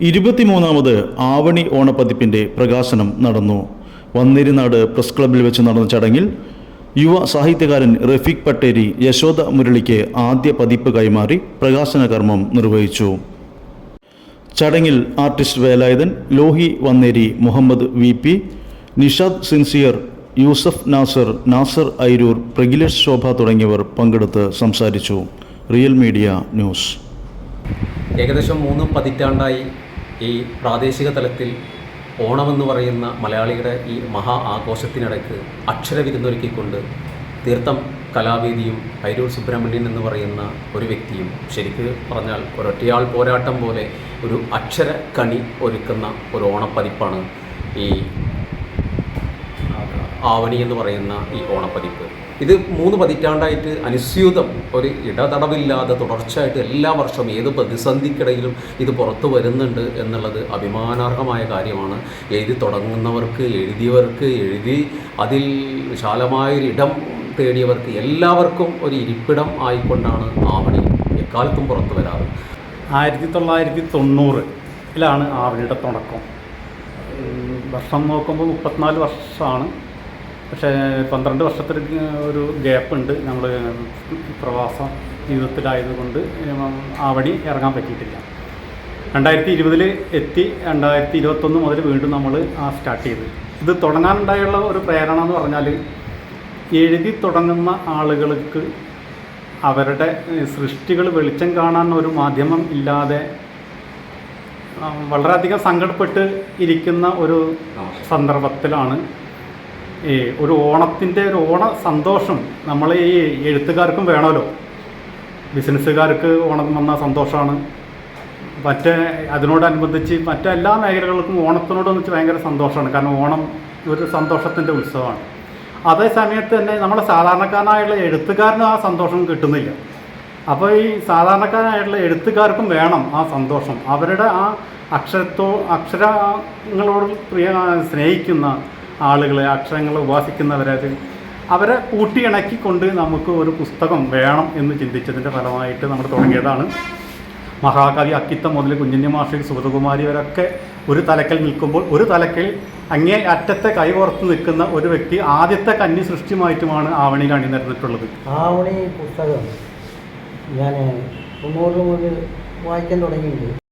ഇരുപത്തിമൂന്നാമത് ആവണി ഓണപ്പതിപ്പിന്റെ പ്രകാശനം നടന്നു. വന്നിരുന്നാട് പ്രസ് ക്ലബിൽ വെച്ച് നടന്ന ചടങ്ങിൽ യുവ സാഹിത്യകാരൻ റഫീഖ് പട്ടേരി യശോദ മുരളിക്ക് ആദ്യ പതിപ്പ് കൈമാറി പ്രകാശന കർമ്മം നിർവഹിച്ചു. ചടങ്ങിൽ artist Velayudhan Lohi Vanneri Muhammad V P Nishad sincere Yusuf Nasar Nasar Airur Pragilesh Shobha തുടങ്ങിയവർ പങ്കെടുത്ത് സംസാരിച്ചു. Real media news. ഏകദേശം മൂന്ന് പതിറ്റാണ്ടായി ഈ പ്രാദേശിക തലത്തിൽ ഓണമെന്ന് പറയുന്ന മലയാളിയുടെ ഈ മഹാ ആഘോഷത്തിനിടയ്ക്ക് അക്ഷര അക്ഷരവിരുന്നൊരുക്കിക്കൊണ്ട് തീർത്ഥം കലാവേദിയും ഹൈരൂർ സുബ്രഹ്മണ്യൻ എന്ന് പറയുന്ന ഒരു വ്യക്തിയും ശരിക്ക് പറഞ്ഞാൽ ഒരൊറ്റയാൾ പോരാട്ടം പോലെ ഒരു അക്ഷര കണി ഒരുക്കുന്ന ഒരു ഓണപ്പതിപ്പാണ് ഈ ആവണി എന്ന് പറയുന്ന ഈ ഓണപ്പതിപ്പ്. ഇത് മൂന്ന് പതിറ്റാണ്ടായിട്ട് അനുസ്യൂതം ഒരു ഇടതടവില്ലാതെ തുടർച്ചയായിട്ട് എല്ലാ വർഷവും ഏത് പ്രതിസന്ധിക്കിടയിലും ഇത് പുറത്തു വരുന്നുണ്ട് എന്നുള്ളത് അഭിമാനാർഹമായ കാര്യമാണ്. എഴുതി തുടങ്ങുന്നവർക്ക് എഴുതിയവർക്ക് എഴുതി അതിൽ വിശാലമായൊരു ഇടം തേടിയവർക്ക് എല്ലാവർക്കും ഒരു ഇരിപ്പിടം ആയിക്കൊണ്ടാണ് ആവണി എക്കാലത്തും പുറത്തു വരാറ്. ആയിരത്തി തൊള്ളായിരത്തി തൊണ്ണൂറിലാണ് ആവണിയുടെ തുടക്കം. വർഷം നോക്കുമ്പോൾ മുപ്പത്തിനാല് വർഷമാണ് പക്ഷേ പന്ത്രണ്ട് വർഷത്തിൽ ഒരു ഗ്യാപ്പ് ഉണ്ട് നമ്മൾ പ്രവാസ ജീവിതത്തിലായതുകൊണ്ട് ആ വഴി ഇറങ്ങാൻ പറ്റിയിട്ടില്ല. രണ്ടായിരത്തി ഇരുപതിൽ എത്തി രണ്ടായിരത്തി ഇരുപത്തൊന്ന് മുതൽ വീണ്ടും നമ്മൾ ആ സ്റ്റാർട്ട് ചെയ്ത്. ഇത് തുടങ്ങാനുണ്ടായുള്ള ഒരു പ്രേരണ എന്ന് പറഞ്ഞാൽ എഴുതി തുടങ്ങുന്ന ആളുകൾക്ക് അവരുടെ സൃഷ്ടികൾ വെളിച്ചം കാണാൻ ഒരു മാധ്യമം ഇല്ലാതെ വളരെയധികം സങ്കടപ്പെട്ട് ഇരിക്കുന്ന ഒരു സന്ദർഭത്തിലാണ് ഈ ഒരു ഓണത്തിന്റെ ഒരു ഓണ സന്തോഷം നമ്മൾ ഈ എഴുത്തുകാർക്കും വേണമല്ലോ. ബിസിനസ്സുകാർക്ക് ഓണം വന്ന സന്തോഷമാണ്. മറ്റേ അതിനോടനുബന്ധിച്ച് മറ്റെല്ലാ മേഖലകൾക്കും ഓണത്തിനോടൊന്നിച്ച് ഭയങ്കര സന്തോഷമാണ്. കാരണം ഓണം ഒരു സന്തോഷത്തിന്റെ ഉത്സവമാണ്. അതേ സമയത്ത് തന്നെ നമ്മൾ സാധാരണക്കാരനായുള്ള എഴുത്തുകാരനും ആ സന്തോഷം കിട്ടുന്നില്ല. അപ്പോൾ ഈ സാധാരണക്കാരനായിട്ടുള്ള എഴുത്തുകാർക്കും വേണം ആ സന്തോഷം. അവരുടെ ആ അക്ഷരത്തോ അക്ഷരങ്ങളോട് പ്രിയ സ്നേഹിക്കുന്ന ആളുകളെ അക്ഷരങ്ങൾ ഉപാസിക്കുന്നവരത് അവരെ കൂട്ടിയിണക്കിക്കൊണ്ട് നമുക്ക് ഒരു പുസ്തകം വേണം എന്ന് ചിന്തിച്ചതിന്റെ ഫലമായിട്ട് നമ്മൾ തുടങ്ങിയതാണ്. മഹാകവി അക്കിത്തം മുതൽ കുഞ്ഞിന്റെ മാഷി സുഗതകുമാരി വരൊക്കെ ഒരു തലക്കൽ നിൽക്കുമ്പോൾ ഒരു തലക്കൽ അങ്ങേ അറ്റത്തെ കൈകോർത്ത് നിൽക്കുന്ന ഒരു വ്യക്തി ആദ്യത്തെ കന്നി സൃഷ്ടിയുമായിട്ടുമാണ് ആവണിയിൽ അണിനിരന്നിട്ടുള്ളത് ആവണി പുസ്തകം ഞാൻ തൊണ്ണൂറ് മുതൽ വായിക്കാൻ തുടങ്ങിയിട്ടുണ്ട്.